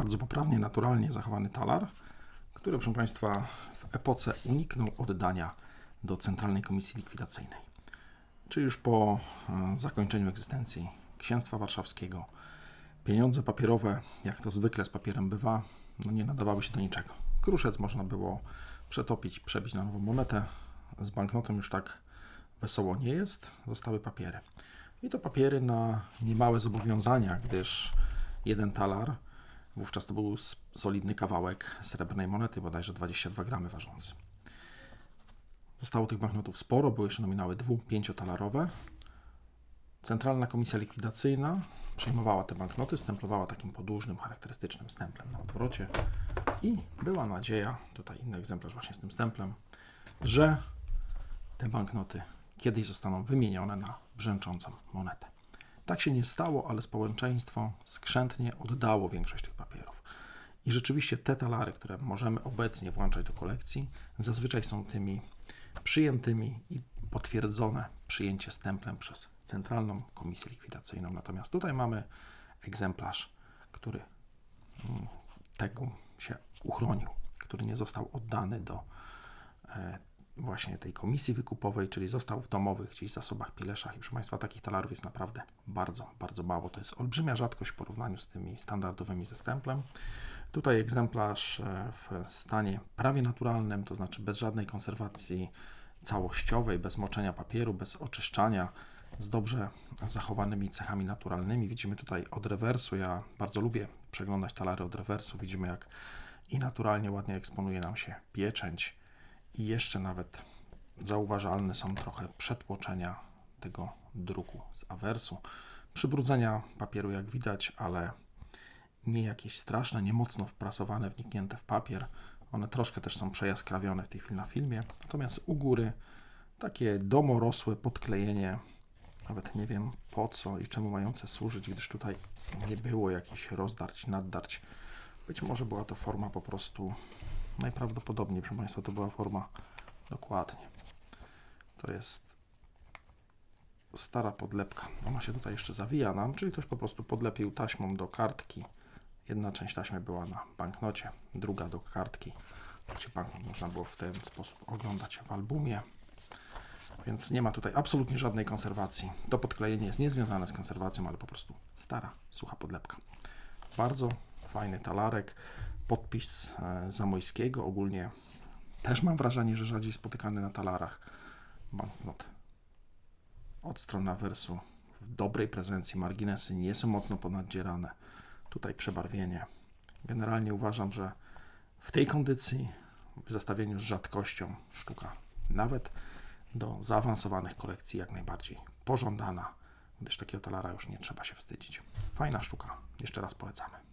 bardzo poprawnie, naturalnie zachowany talar, który, proszę Państwa, w epoce uniknął oddania do Centralnej Komisji Likwidacyjnej. Czyli już po e, zakończeniu egzystencji Księstwa Warszawskiego pieniądze papierowe, jak to zwykle z papierem bywa, no nie nadawały się do niczego. Kruszec można było przetopić, przebić na nową monetę. Z banknotem już tak wesoło nie jest, zostały papiery. I to papiery na niemałe zobowiązania, gdyż jeden talar, wówczas to był solidny kawałek srebrnej monety, bodajże 22 gramy ważący. Zostało tych banknotów sporo, były jeszcze nominały dwu, pięciotalarowe. Centralna Komisja Likwidacyjna przejmowała te banknoty, stemplowała takim podłużnym, charakterystycznym stemplem na odwrocie i była nadzieja, tutaj inny egzemplarz właśnie z tym stemplem, że te banknoty kiedyś zostaną wymienione na brzęczącą monetę. Tak się nie stało, ale społeczeństwo skrzętnie oddało większość tych papierów. I rzeczywiście te talary, które możemy obecnie włączać do kolekcji, zazwyczaj są tymi przyjętymi i potwierdzone przyjęcie stemplem przez Centralną Komisję Likwidacyjną. Natomiast tutaj mamy egzemplarz, który mm, tego się uchronił, który nie został oddany do e, właśnie tej komisji wykupowej, czyli został w domowych gdzieś zasobach Pileszach. I proszę Państwa, takich talarów jest naprawdę bardzo, bardzo mało. To jest olbrzymia rzadkość w porównaniu z tymi standardowymi ze stemplem. Tutaj egzemplarz e, w stanie prawie naturalnym, to znaczy bez żadnej konserwacji całościowej, bez moczenia papieru, bez oczyszczania, z dobrze zachowanymi cechami naturalnymi. Widzimy tutaj od rewersu. Ja bardzo lubię przeglądać talary od rewersu. Widzimy, jak i naturalnie ładnie eksponuje nam się pieczęć, i jeszcze nawet zauważalne są trochę przetłoczenia tego druku z awersu. Przybrudzenia papieru, jak widać, ale nie jakieś straszne, nie mocno wprasowane, wniknięte w papier. One troszkę też są przejaskrawione w tej chwili na filmie. Natomiast u góry takie domorosłe podklejenie, nawet nie wiem po co i czemu mające służyć, gdyż tutaj nie było jakichś rozdarć, naddarć. Być może była to forma po prostu, najprawdopodobniej, proszę Państwa, to była forma dokładnie. To jest stara podlepka. Ona się tutaj jeszcze zawija nam, czyli ktoś po prostu podlepił taśmą do kartki. Jedna część taśmy była na banknocie, druga do kartki. Gdzie banknot można było w ten sposób oglądać w albumie. Więc nie ma tutaj absolutnie żadnej konserwacji. To podklejenie jest niezwiązane z konserwacją, ale po prostu stara, sucha podlepka. Bardzo fajny talarek. Podpis e, Zamojskiego. Ogólnie też mam wrażenie, że rzadziej spotykany na talarach. Banknot od strony awersu w dobrej prezencji. Marginesy nie są mocno ponadzdzierane. Tutaj przebarwienie. Generalnie uważam, że w tej kondycji, w zestawieniu z rzadkością, sztuka nawet do zaawansowanych kolekcji jak najbardziej pożądana, gdyż takiego talara już nie trzeba się wstydzić. Fajna sztuka, jeszcze raz polecamy.